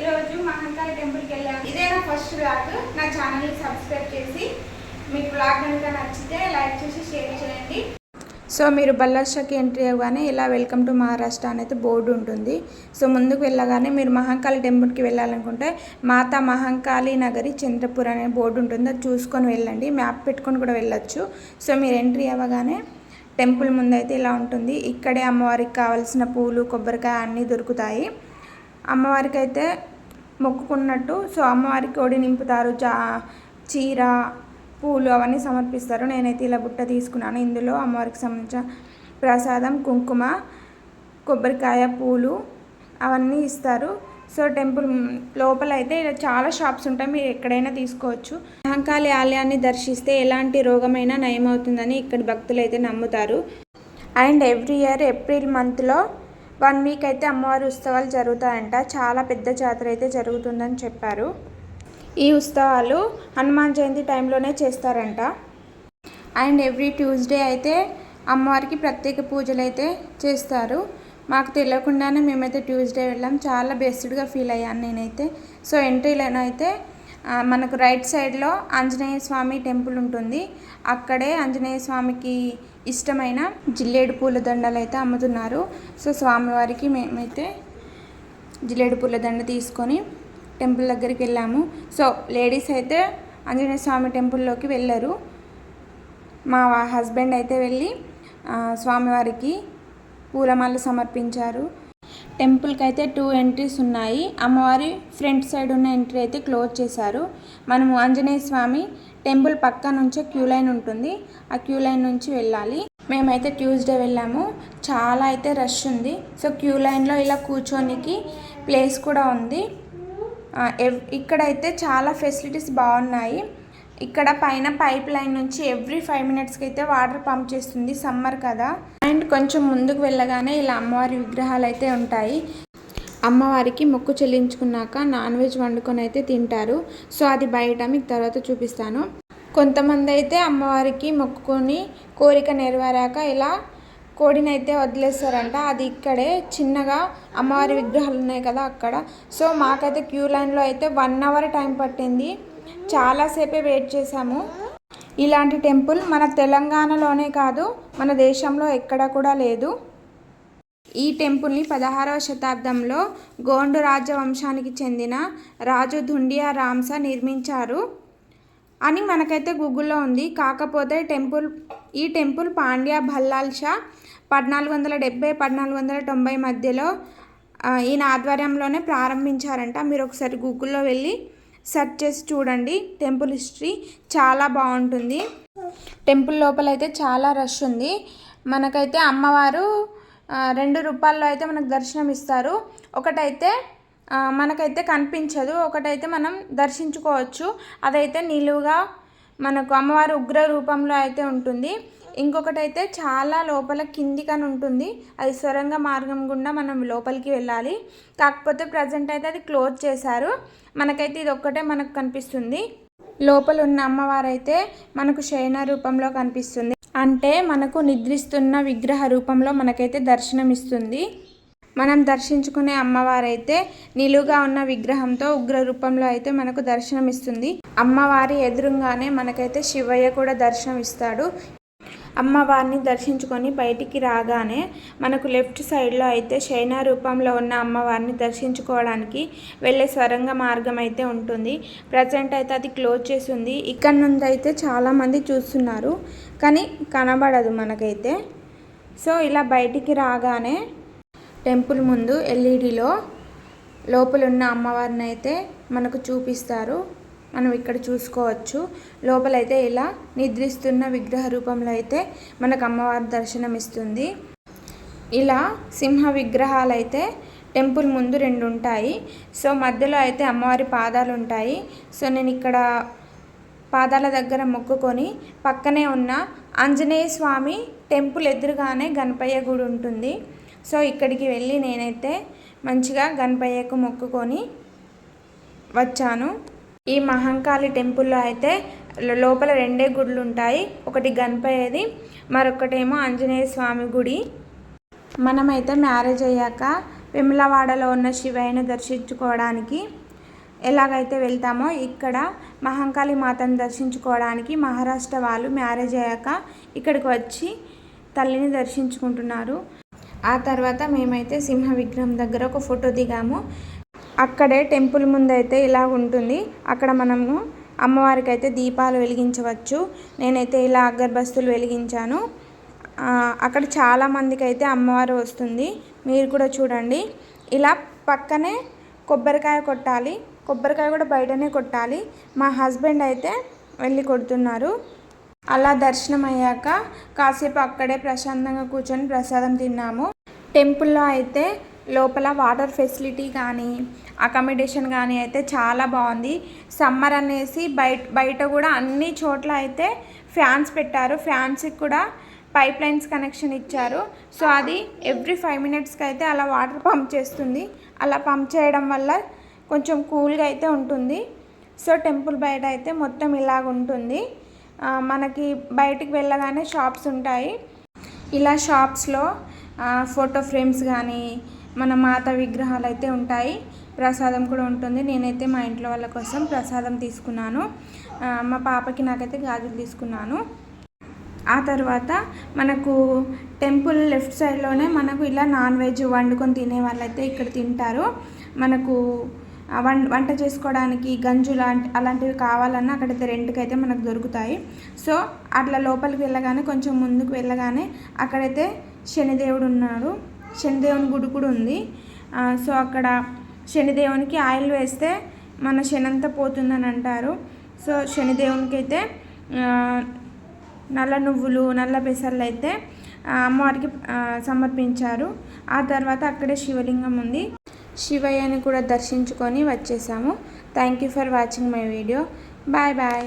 ఈరోజు మహంకాళి టెంపుల్కి వెళ్ళాము ఇదే నా ఫస్ట్ బ్లాగ్ నా ఛానల్ని సబ్స్క్రైబ్ చేసి మీకు బ్లాగ్ కనుక నచ్చితే లైక్ చేసి షేర్ చేయండి. సో మీరు బల్లాషాకి ఎంట్రీ అవ్వగానే ఇలా వెల్కమ్ టు మహారాష్ట్ర అనేది బోర్డు ఉంటుంది. సో ముందుకు వెళ్ళగానే మీరు మహంకాళి టెంపుల్కి వెళ్ళాలనుకుంటే మాతా మహంకాళి నగరి చంద్రపూర్ అనే బోర్డు ఉంటుంది. అది చూసుకొని వెళ్ళండి. మ్యాప్ పెట్టుకొని కూడా వెళ్ళొచ్చు. సో మీరు ఎంట్రీ అవ్వగానే టెంపుల్ ముందైతే ఇలా ఉంటుంది. ఇక్కడే అమ్మవారికి కావాల్సిన పూలు కొబ్బరికాయ అన్నీ దొరుకుతాయి. అమ్మవారికి అయితే మొక్కుకున్నట్టు సో అమ్మవారికి ఒడి నింపుతారు. చా చీర పూలు అవన్నీ సమర్పిస్తారు. నేనైతే ఇలా బుట్ట తీసుకున్నాను. ఇందులో అమ్మవారికి సంబంధించిన ప్రసాదం కుంకుమ కొబ్బరికాయ పూలు అవన్నీ ఇస్తారు. సో టెంపుల్ లోపల అయితే ఇలా చాలా షాప్స్ ఉంటాయి. మీరు ఎక్కడైనా తీసుకోవచ్చు. మహంకాళి ఆలయాన్ని దర్శిస్తే ఎలాంటి రోగమైనా నయమవుతుందని ఇక్కడ భక్తులు అయితే నమ్ముతారు. అండ్ ఎవ్రీ ఇయర్ ఏప్రిల్ మంత్లో వన్ వీక్ అయితే అమ్మవారి ఉత్సవాలు జరుగుతాయంట. చాలా పెద్ద జాతర అయితే జరుగుతుందని చెప్పారు. ఈ ఉత్సవాలు హనుమాన్ జయంతి టైంలోనే చేస్తారంట. అండ్ ఎవ్రీ ట్యూస్డే అయితే అమ్మవారికి ప్రత్యేక పూజలు అయితే చేస్తారు. మాకు తెలియకుండానే మేమైతే ట్యూస్డే వెళ్ళాం. చాలా బెస్ట్గా ఫీల్ అయ్యాను నేనైతే. సో ఎంట్రీలోనైతే అయితే మనకు రైట్ సైడ్లో ఆంజనేయ స్వామి టెంపుల్ ఉంటుంది. అక్కడే ఆంజనేయ స్వామికి ఇష్టమైన జిల్లేడు పూల దండలు అయితే అమ్ముతున్నారు. సో స్వామివారికి మేమైతే జిల్లేడు పూల దండ తీసుకొని టెంపుల్ దగ్గరికి వెళ్ళాము. సో లేడీస్ అయితే ఆంజనేయ స్వామి టెంపుల్లోకి వెళ్ళరు. మా హస్బెండ్ అయితే వెళ్ళి స్వామివారికి పూలమాల సమర్పించారు. టెంపుల్కి అయితే టూ ఎంట్రీస్ ఉన్నాయి. అమ్మవారి ఫ్రంట్ సైడ్ ఉన్న ఎంట్రీ అయితే క్లోజ్ చేశారు. మనము ఆంజనేయ స్వామి టెంపుల్ పక్క నుంచే క్యూ లైన్ ఉంటుంది. ఆ క్యూ లైన్ నుంచి వెళ్ళాలి. మేమైతే ట్యూస్డే వెళ్ళాము. చాలా అయితే రష్ ఉంది. సో క్యూ లైన్లో ఇలా కూర్చోనికి ప్లేస్ కూడా ఉంది. ఇక్కడైతే చాలా ఫెసిలిటీస్ బాగున్నాయి. ఇక్కడ పైన పైప్ లైన్ నుంచి ఎవ్రీ ఫైవ్ మినిట్స్కి అయితే వాటర్ పంప్ చేస్తుంది సమ్మర్ కదా. అండ్ కొంచెం ముందుకు వెళ్ళగానే ఇలా అమ్మవారి విగ్రహాలు అయితే ఉంటాయి. అమ్మవారికి మొక్కు చెల్లించుకున్నాక నాన్ వెజ్ వండుకొని అయితే తింటారు. సో అది బయట మీకు తర్వాత చూపిస్తాను. కొంతమంది అయితే అమ్మవారికి మొక్కుకొని కోరిక నెరవేరాక ఇలా కోడిని అయితే వదిలేస్తారంట. అది ఇక్కడే చిన్నగా అమ్మవారి విగ్రహాలు ఉన్నాయి కదా అక్కడ. సో మాకైతే క్యూ లైన్లో అయితే వన్ అవర్ టైం పట్టింది. చాలాసేపే వెయిట్ చేశాము. ఇలాంటి టెంపుల్ మన తెలంగాణలోనే కాదు మన దేశంలో ఎక్కడ కూడా లేదు. ఈ టెంపుల్ని పదహారవ శతాబ్దంలో గోండు రాజవంశానికి చెందిన రాజు ధుండియా రామ్స నిర్మించారు. అని మనకైతే గూగుల్లో ఉంది. కాకపోతే టెంపుల్ ఈ టెంపుల్ పాండ్యా భల్లాల్ షా పద్నాలుగు వందల డెబ్బై పద్నాలుగు వందల తొంభై మధ్యలో ఈయన ఆధ్వర్యంలోనే ప్రారంభించారంట. మీరు ఒకసారి గూగుల్లో వెళ్ళి సెర్చ్ చేసి చూడండి. టెంపుల్ హిస్టరీ చాలా బాగుంటుంది. టెంపుల్ లోపల అయితే చాలా రష్ ఉంది. మనకైతే అమ్మవారు రెండు రూపాయల్లో అయితే మనకు దర్శనం ఇస్తారు. ఒకటైతే మనకైతే కనిపించదు. ఒకటైతే మనం దర్శించుకోవచ్చు. అదైతే నిలువుగా మనకు అమ్మవారు ఉగ్ర రూపంలో అయితే ఉంటుంది. ఇంకొకటి అయితే చాలా లోపల కిందికని ఉంటుంది. అది సొరంగ మార్గం గుండా మనం లోపలికి వెళ్ళాలి. కాకపోతే ప్రజెంట్ అయితే అది క్లోజ్ చేశారు. మనకైతే ఇది ఒక్కటే మనకు కనిపిస్తుంది. లోపల ఉన్న అమ్మవారు అయితే మనకు శయన రూపంలో కనిపిస్తుంది. అంటే మనకు నిద్రిస్తున్న విగ్రహ రూపంలో మనకైతే దర్శనమిస్తుంది. మనం దర్శించుకునే అమ్మవారైతే నిలువుగా ఉన్న విగ్రహంతో ఉగ్ర రూపంలో అయితే మనకు దర్శనమిస్తుంది. అమ్మవారి ఎదురుగానే మనకైతే శివయ్య కూడా దర్శనం ఇస్తాడు అమ్మవారిని దర్శించుకొని బయటికి రాగానే మనకు లెఫ్ట్ సైడ్లో అయితే శయన రూపంలో ఉన్న అమ్మవారిని దర్శించుకోవడానికి వెళ్ళే స్వరంగ మార్గం అయితే ఉంటుంది. ప్రజెంట్ అయితే అది క్లోజ్ చేసి ఉంది ఇక్కడ నుండి అయితే చాలామంది చూస్తున్నారు. కానీ కనబడదు మనకైతే. సో ఇలా బయటికి రాగానే టెంపుల్ ముందు ఎల్ఈడిలో లోపల ఉన్న అమ్మవారిని అయితే మనకు చూపిస్తారు. మనం ఇక్కడ చూసుకోవచ్చు. లోపలైతే ఇలా నిద్రిస్తున్న విగ్రహ రూపంలో అయితే మనకు అమ్మవారి దర్శనం ఇస్తుంది. ఇలా సింహ విగ్రహాలు అయితే టెంపుల్ ముందు రెండు ఉంటాయి. సో మధ్యలో అయితే అమ్మవారి పాదాలు ఉంటాయి. సో నేను ఇక్కడ పాదాల దగ్గర మొక్కుకొని పక్కనే ఉన్న ఆంజనేయ స్వామి టెంపుల్ ఎదురుగానే గణపయ్య గుడి ఉంటుంది. సో ఇక్కడికి వెళ్ళి నేనైతే మంచిగా గణపయ్యకు మొక్కుకొని వచ్చాను. ఈ మహంకాళి టెంపుల్లో అయితే లోపల రెండే గుడులు ఉంటాయి. ఒకటి గణపయ్యది మరొకటేమో ఆంజనేయ స్వామి గుడి. మనమైతే మ్యారేజ్ అయ్యాక విమలవాడలో ఉన్న శివయ్యను దర్శించుకోవడానికి ఎలాగైతే వెళ్తామో ఇక్కడ మహంకాళి మాతను దర్శించుకోవడానికి మహారాష్ట్ర వాళ్ళు మ్యారేజ్ అయ్యాక ఇక్కడికి వచ్చి తల్లిని దర్శించుకుంటున్నారు. ఆ తర్వాత మేమైతే సింహ విగ్రహం దగ్గర ఒక ఫోటో దిగాము. అక్కడే టెంపుల్ ముందైతే ఇలా ఉంటుంది. అక్కడ మనము అమ్మవారికి అయితే దీపాలు వెలిగించవచ్చు. నేనైతే ఇలా అగర్బస్తులు వెలిగించాను. అక్కడ చాలా మందికి అయితే అమ్మవారు వస్తుంది. మీరు కూడా చూడండి. ఇలా పక్కనే కొబ్బరికాయ కొట్టాలి. కొబ్బరికాయ కూడా బయటనే కొట్టాలి. మా హస్బెండ్ అయితే వెళ్ళి కొడుతున్నారు. అలా దర్శనం అయ్యాక కాసేపు అక్కడే ప్రశాంతంగా కూర్చొని ప్రసాదం తిన్నాము. టెంపుల్లో అయితే లోపల వాటర్ ఫెసిలిటీ కానీ అకామిడేషన్ కానీ అయితే చాలా బాగుంది. సమ్మర్ అనేసి బయట బయట కూడా అన్ని చోట్ల అయితే ఫ్యాన్స్ పెట్టారు. ఫ్యాన్స్కి కూడా పైప్ లైన్స్ కనెక్షన్ ఇచ్చారు. సో అది ఎవ్రీ ఫైవ్ మినిట్స్కి అయితే అలా వాటర్ పంప్ చేస్తుంది. అలా పంప్ చేయడం వల్ల కొంచెం కూల్గా అయితే ఉంటుంది. సో టెంపుల్ బయట అయితే మొత్తం ఇలాగ ఉంటుంది. మనకి బయటికి వెళ్ళగానే షాప్స్ ఉంటాయి. ఇలా షాప్స్లో ఫోటో ఫ్రేమ్స్ కానీ మన మాత విగ్రహాలు అయితే ఉంటాయి. ప్రసాదం కూడా ఉంటుంది. నేనైతే మా ఇంట్లో వాళ్ళ కోసం ప్రసాదం తీసుకున్నాను. మా పాపకి నాకైతే గాజులు తీసుకున్నాను. ఆ తర్వాత మనకు టెంపుల్ లెఫ్ట్ సైడ్లోనే మనకు ఇలా నాన్ వెజ్ వండుకొని తినే వాళ్ళైతే ఇక్కడ తింటారు. మనకు వం వంట చేసుకోవడానికి గంజు లాంటి అలాంటివి కావాలన్నా అక్కడైతే రెంట్కి అయితే మనకు దొరుకుతాయి. సో అట్లా లోపలికి వెళ్ళగానే కొంచెం ముందుకు వెళ్ళగానే అక్కడైతే శనిదేవుడు ఉన్నాడు శనిదేవుని గుడి కూడా ఉంది. సో అక్కడ శనిదేవునికి ఆయిల్ వేస్తే మన శనంతా పోతుందని అంటారు. సో శనిదేవునికి అయితే నల్ల నువ్వులు నల్ల పెసర్లు అయితే అమ్మవారికి సమర్పించారు. ఆ తర్వాత అక్కడే శివలింగం ఉంది. శివయ్యని కూడా దర్శించుకొని వచ్చేసాము. Thank you for watching my video bye bye